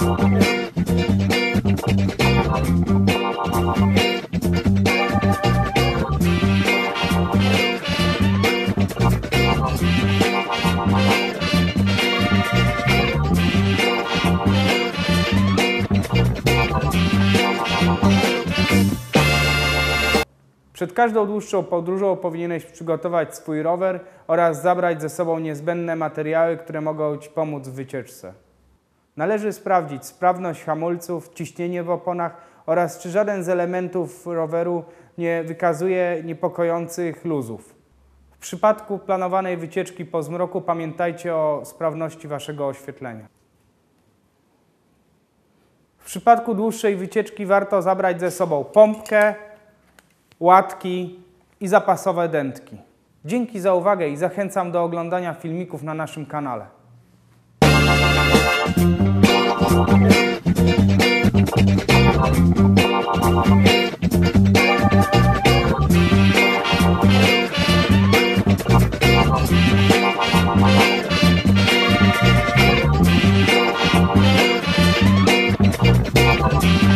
Przed każdą dłuższą podróżą powinieneś przygotować swój rower oraz zabrać ze sobą niezbędne materiały, które mogą Ci pomóc w wycieczce. Należy sprawdzić sprawność hamulców, ciśnienie w oponach oraz czy żaden z elementów roweru nie wykazuje niepokojących luzów. W przypadku planowanej wycieczki po zmroku pamiętajcie o sprawności Waszego oświetlenia. W przypadku dłuższej wycieczki warto zabrać ze sobą pompkę, łatki i zapasowe dętki. Dzięki za uwagę i zachęcam do oglądania filmików na naszym kanale. Bye.